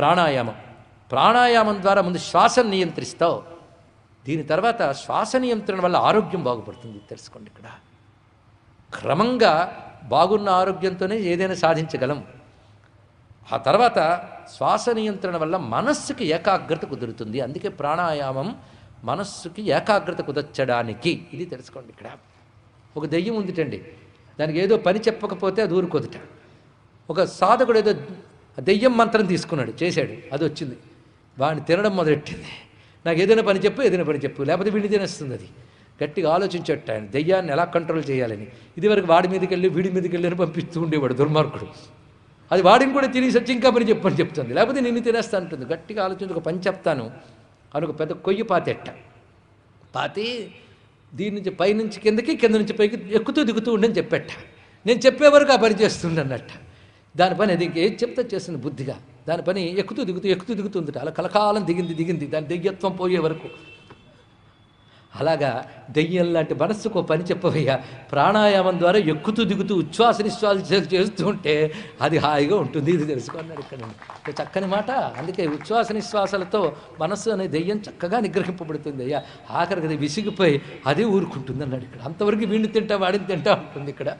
ప్రాణాయామం. ప్రాణాయామం ద్వారా ముందు శ్వాసను నియంత్రిస్తావు. దీని తర్వాత శ్వాస నియంత్రణ వల్ల ఆరోగ్యం బాగుపడుతుంది. తెలుసుకోండి ఇక్కడ. క్రమంగా బాగున్న ఆరోగ్యంతోనే ఏదైనా సాధించగలం. ఆ తర్వాత శ్వాస నియంత్రణ వల్ల మనస్సుకి ఏకాగ్రత కుదురుతుంది. అందుకే ప్రాణాయామం మనస్సుకి ఏకాగ్రత కుదర్చడానికి. ఇది తెలుసుకోండి ఇక్కడ. ఒక దెయ్యం ఉందిటండి. దానికి ఏదో పని చెప్పకపోతే అది ఊరుకోదుట. ఒక సాధకుడు ఏదో దెయ్యం మంత్రం తీసుకున్నాడు చేశాడు. అది వచ్చింది. వాడిని తినడం మొదలెట్టింది. నాకు ఏదైనా పని చెప్పు ఏదైనా పని చెప్పు. లేకపోతే వీడిని తినేస్తుంది అది. గట్టిగా ఆలోచించట్ట ఆయన. దెయ్యాన్ని ఎలా కంట్రోల్ చేయాలని. ఇదివరకు వాడి మీదకి వెళ్ళి వీడి మీదకి వెళ్ళి అని పంపిస్తూ ఉండేవాడు దుర్మార్గుడు. అది వాడిని కూడా తినేసి వచ్చి ఇంకా పని చెప్పని చెప్తుంది. లేకపోతే నిన్ను తినేస్తా అంటుంది. గట్టిగా ఆలోచించి ఒక పని చెప్తాను అని ఒక పెద్ద కొయ్యి పాతెట్ట. పాతి దీని నుంచి పైనుంచి కిందకి కింద నుంచి పైకి ఎక్కుతూ దిగుతూ ఉండని చెప్పెట్ట నేను చెప్పే వరకు ఆ పని చేస్తుంది దాని పని అది ఇంకేం చెప్తే చేస్తుంది బుద్ధిగా. దాని పని ఎక్కుతూ దిగుతూ ఎక్కుతూ దిగుతుంది అలా కలకాలం దిగింది దిగింది. దాని దిగ్యత్వం పోయే వరకు. అలాగా దెయ్యం లాంటి మనస్సుకు పని చెప్పవయ్యా. ప్రాణాయామం ద్వారా ఎక్కుతూ దిగుతూ ఉచ్ఛ్వాస నిశ్వాస చేస్తూ ఉంటే అది హాయిగా ఉంటుంది. ఇది తెలుసుకున్నాడు ఇక్కడ చక్కని మాట. అందుకే ఉచ్ఛ్వాస నిశ్వాసాలతో మనస్సు అనే దెయ్యం చక్కగా నిగ్రహింపబడుతుంది అయ్యా. ఆఖరికి అది విసిగిపోయి అదే ఊరుకుంటుంది అన్నాడు ఇక్కడ. అంతవరకు వీడిని తింటా వాడిని తింటా ఉంటుంది ఇక్కడ.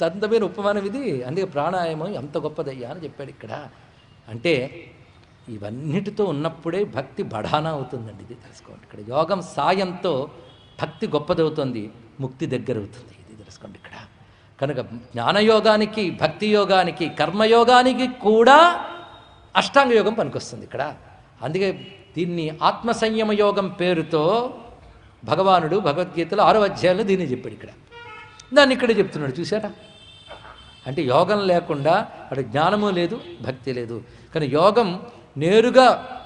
తంతమైన ఉపమానం ఇది. అందుకే ప్రాణాయామం ఎంత గొప్పదయ్యా అని చెప్పాడు ఇక్కడ. అంటే ఇవన్నిటితో ఉన్నప్పుడే భక్తి బఢానా అవుతుందండి ఇది తెలుసుకోండి. ఇక్కడ యోగం సాయంతో భక్తి గొప్పదవుతుంది ముక్తి దగ్గర అవుతుంది ఇది తెలుసుకోండి ఇక్కడ. కనుక జ్ఞానయోగానికి భక్తి యోగానికి కర్మయోగానికి కూడా అష్టాంగ యోగం పనికొస్తుంది ఇక్కడ. అందుకే దీన్ని ఆత్మ సంయమ యోగం పేరుతో భగవానుడు భగవద్గీతలో ఆరో అధ్యాయంలో దీన్ని చెప్పాడు ఇక్కడ. దాన్ని ఇక్కడే చెప్తున్నాడు చూసారా అంటే యోగం లేకుండా అటు జ్ఞానము లేదు భక్తి లేదు. కానీ యోగం నేరుగా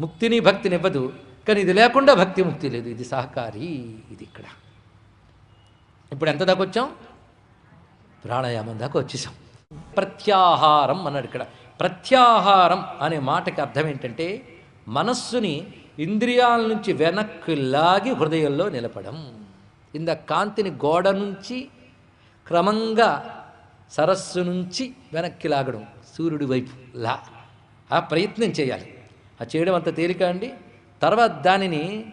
ముక్తిని భక్తిని ఇవ్వదు కానీ ఇది లేకుండా భక్తి ముక్తి లేదు. ఇది సహకారి ఇది ఇక్కడ. ఇప్పుడు ఎంత దాకా వచ్చాం? ప్రాణాయామం దాకా వచ్చేసాం. ప్రత్యాహారం అన్నాడు ఇక్కడ. ప్రత్యాహారం అనే మాటకి అర్థం ఏంటంటే మనస్సుని ఇంద్రియాల నుంచి వెనక్కి లాగి హృదయంలో నిలపడం. ఇంద కాంతిని గోడ నుంచి క్రమంగా సరస్సు నుంచి వెనక్కి లాగడం సూర్యుడి వైపు లా. ఆ ప్రయత్నం చేయాలి. ఆ చేయడం అంత తేలిక అండి? తర్వాత దానిని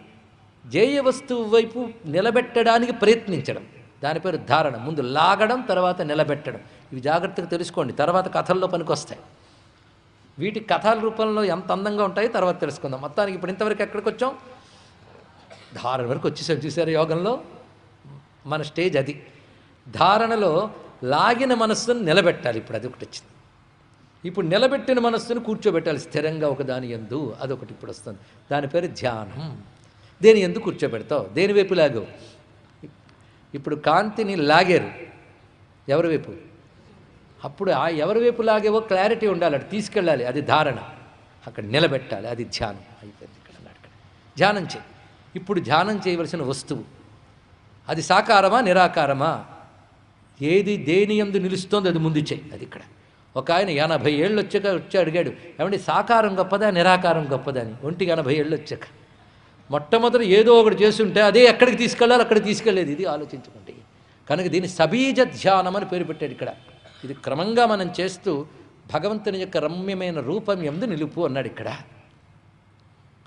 జేయ వస్తువు వైపు నిలబెట్టడానికి ప్రయత్నించడం. దాని పేరు ధారణ. ముందు లాగడం తర్వాత నిలబెట్టడం. ఇవి జాగ్రత్తగా తెలుసుకోండి. తర్వాత కథల్లో పనికొస్తాయి. వీటి కథల రూపంలో ఎంత అందంగా ఉంటాయో తర్వాత తెలుసుకుందాం. మొత్తానికి ఇప్పుడు ఇంతవరకు ఎక్కడికి వచ్చాం? ధారణ వరకు వచ్చేసాం చూసారు యోగంలో? మన స్టేజ్ అది. ధారణలో లాగిన మనస్సును నిలబెట్టాలి. ఇప్పుడు అది ఒకటి వచ్చింది. ఇప్పుడు నిలబెట్టిన మనస్సును కూర్చోబెట్టాలి స్థిరంగా ఒక దాని ఎందు అదొకటి ఇప్పుడు వస్తుంది. దాని పేరు ధ్యానం. దేని ఎందు కూర్చోబెడతావు? దేని వైపు లాగవు? ఇప్పుడు కాంతిని లాగారు. ఎవరి వైపు? అప్పుడు ఆ ఎవరి వైపు లాగేవో క్లారిటీ ఉండాలి అటు తీసుకెళ్ళాలి అది ధారణ. అక్కడ నిలబెట్టాలి అది ధ్యానం. అయిపోయింది ఇక్కడ ఇక్కడ. ధ్యానం చేయి. ఇప్పుడు ధ్యానం చేయవలసిన వస్తువు. అది సాకారమా నిరాకారమా? ఏది దేని ఎందు నిలుస్తోంది అది ముందు చేయి. అది ఇక్కడ. ఒక ఆయన ఎనభై ఏళ్ళు వచ్చాక వచ్చి అడిగాడు ఏమంటే సాకారం గొప్పదా నిరాకారం గొప్పదా అని? ఒంటికి ఎనభై ఏళ్ళు వచ్చాక. మొట్టమొదటి ఏదో ఒకటి చేస్తుంటే అదే ఎక్కడికి తీసుకెళ్ళాలి అక్కడికి తీసుకెళ్ళేది. ఇది ఆలోచించుకోండి. కనుక దీన్ని సబీజ ధ్యానం అని పేరు పెట్టాడు ఇక్కడ. ఇది క్రమంగా మనం చేస్తూ భగవంతుని యొక్క రమ్యమైన రూపం ఎందు నిలుపు అన్నాడు ఇక్కడ.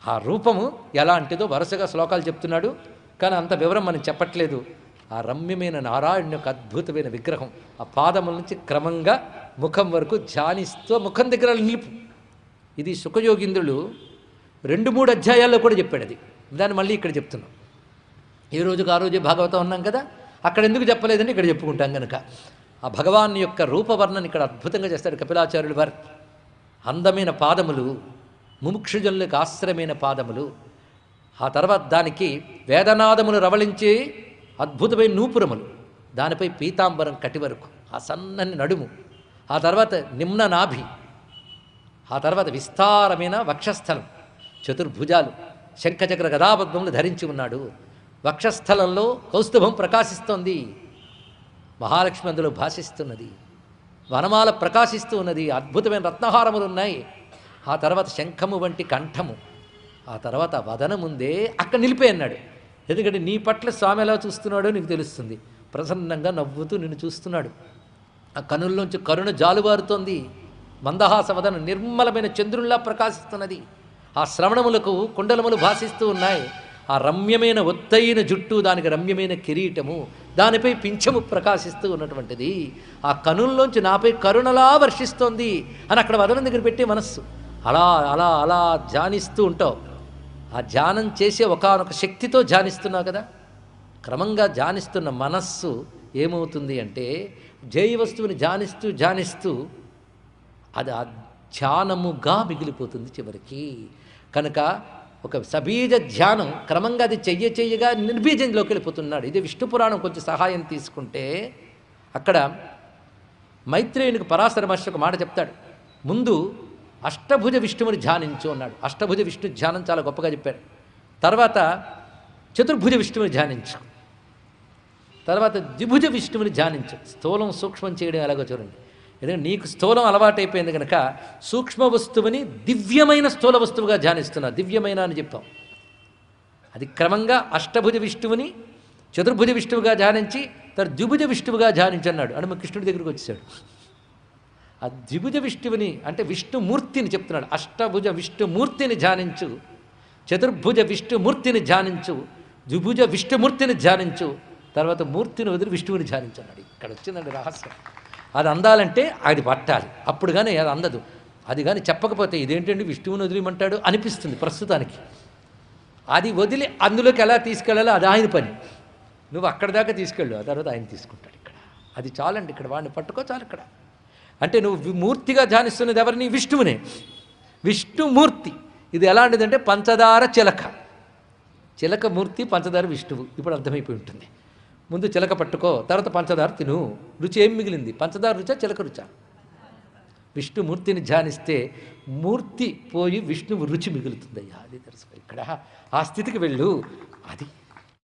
ఆ రూపము ఎలాంటిదో వరుసగా శ్లోకాలు చెప్తున్నాడు కానీ అంత వివరం మనం చెప్పట్లేదు. ఆ రమ్యమైన నారాయణ యొక్క అద్భుతమైన విగ్రహం ఆ పాదముల నుంచి క్రమంగా ముఖం వరకు ధ్యానిస్తూ ముఖం దగ్గర నిలుపు. ఇది సుఖయోగింద్రులు రెండు మూడు అధ్యాయాల్లో కూడా చెప్పాడు అది. దాన్ని మళ్ళీ ఇక్కడ చెప్తున్నాం. ఏ రోజుకు ఆ రోజే భాగవతం ఉన్నాం కదా అక్కడ ఎందుకు చెప్పలేదని ఇక్కడ చెప్పుకుంటాం కనుక ఆ భగవాన్ యొక్క రూపవర్ణన ఇక్కడ అద్భుతంగా చేస్తాడు కపిలాచార్యుడు వారు. అందమైన పాదములు ముముక్షుజనులకు ఆశ్రయమైన పాదములు. ఆ తర్వాత దానికి వేదనాదములు రవళించే అద్భుతమైన నూపురములు. దానిపై పీతాంబరం కటి వరకు ఆ సన్నని నడుము. ఆ తర్వాత నిమ్న నాభి ఆ తర్వాత విస్తారమైన వక్షస్థలం చతుర్భుజాలు శంఖచక్ర గదాపద్మములు ధరించి ఉన్నాడు. వక్షస్థలంలో కౌస్తుభం ప్రకాశిస్తోంది. మహాలక్ష్మి అందులో భాషిస్తున్నది. వనమాల ప్రకాశిస్తూ ఉన్నది. అద్భుతమైన రత్నహారములు ఉన్నాయి ఆ తర్వాత శంఖము వంటి కంఠము. ఆ తర్వాత వదనముందే అక్కడ నిలిపే అన్నాడు. ఎందుకంటే నీ పట్ల స్వామి ఎలా చూస్తున్నాడో నీకు తెలుస్తుంది. ప్రసన్నంగా నవ్వుతూ నిన్ను చూస్తున్నాడు. ఆ కనుల్లోంచి కరుణ జాలువారుతోంది. మందహాసవదన నిర్మలమైన చంద్రుల్లా ప్రకాశిస్తున్నది. ఆ శ్రవణములకు కుండలములు భాసిస్తూ ఉన్నాయి. ఆ రమ్యమైన ఒత్తైన జుట్టు దానికి రమ్యమైన కిరీటము దానిపై పింఛము ప్రకాశిస్తూ ఉన్నటువంటిది. ఆ కనుల్లోంచి నాపై కరుణలా వర్షిస్తోంది అని అక్కడ వదనం దగ్గర పెట్టే మనస్సు. అలా అలా అలా ధ్యానిస్తూ ఉంటావు. ఆ ధ్యానం చేసే ఒకనొక శక్తితో ధ్యానిస్తున్నావు కదా? క్రమంగా ధ్యానిస్తున్న మనస్సు ఏమవుతుంది అంటే జయ వస్తువుని ధ్యానిస్తూ ధ్యానిస్తూ అది ఆ ధ్యానముగా మిగిలిపోతుంది చివరికి. కనుక ఒక సబీజ ధ్యానం క్రమంగా అది చెయ్య చెయ్యగా నిర్బీజంలోకి వెళ్ళిపోతున్నాడు. ఇది విష్ణు పురాణం కొంచెం సహాయం తీసుకుంటే అక్కడ మైత్రేయునికి పరాశర మహర్షి ఒక మాట చెప్తాడు. ముందు అష్టభుజ విష్ణువుని ధ్యానించు అన్నాడు. అష్టభుజ విష్ణు ధ్యానం చాలా గొప్పగా చెప్పాడు. తర్వాత చతుర్భుజ విష్ణువుని ధ్యానించు. తర్వాత ద్విభుజ విష్ణువుని ధ్యానించు. స్థూలం సూక్ష్మం చేయడం ఎలాగో చూడండి. ఎందుకంటే నీకు స్థూలం అలవాటైపోయింది కనుక సూక్ష్మ వస్తువుని దివ్యమైన స్థూల వస్తువుగా ధ్యానిస్తున్నా. దివ్యమైన అని చెప్పాం అది క్రమంగా అష్టభుజ విష్ణువుని చతుర్భుజ విష్ణువుగా ధ్యానించి తర్వాత ద్విభుజ విష్ణువుగా ధ్యానించన్నాడు అని కృష్ణుడి దగ్గరికి వచ్చాడు ఆ ద్విభుజ విష్ణువుని అంటే విష్ణుమూర్తిని చెప్తున్నాడు. అష్టభుజ విష్ణుమూర్తిని ధ్యానించు. చతుర్భుజ విష్ణుమూర్తిని ధ్యానించు. ద్విభుజ విష్ణుమూర్తిని ధ్యానించు. తర్వాత మూర్తిని వదిలి విష్ణువుని ధ్యానించన్నాడు. ఇక్కడ వచ్చిందండి రహస్యం. అది అందాలంటే అది పట్టాలి. అప్పుడు కానీ అది అందదు. అది కానీ చెప్పకపోతే ఇదేంటండి విష్ణువుని వదిలిమంటాడు అనిపిస్తుంది ప్రస్తుతానికి. అది వదిలి అందులోకి ఎలా తీసుకెళ్ళాలో అది ఆయన పని. నువ్వు అక్కడ దాకా తీసుకెళ్ళు ఆ తర్వాత ఆయన తీసుకుంటాడు ఇక్కడ. అది చాలండి ఇక్కడ వాడిని పట్టుకో చాలు ఇక్కడ. అంటే నువ్వు మూర్తిగా ధ్యానిస్తున్నది ఎవరిని? విష్ణువునే. విష్ణుమూర్తి. ఇది ఎలాంటిదంటే పంచదార చిలక. చిలక మూర్తి పంచదార విష్ణువు. ఇప్పుడు అర్థమైపోయి ఉంటుంది. ముందు చిలక పట్టుకో తర్వాత పంచదార తిను. రుచి ఏం మిగిలింది? పంచదార రుచా చిలక రుచా? విష్ణుమూర్తిని ధ్యానిస్తే మూర్తి పోయి విష్ణువు రుచి మిగులుతుందయ్యా. అది తెలుసుకో. ఇక్కడ ఆ స్థితికి వెళ్ళు. అది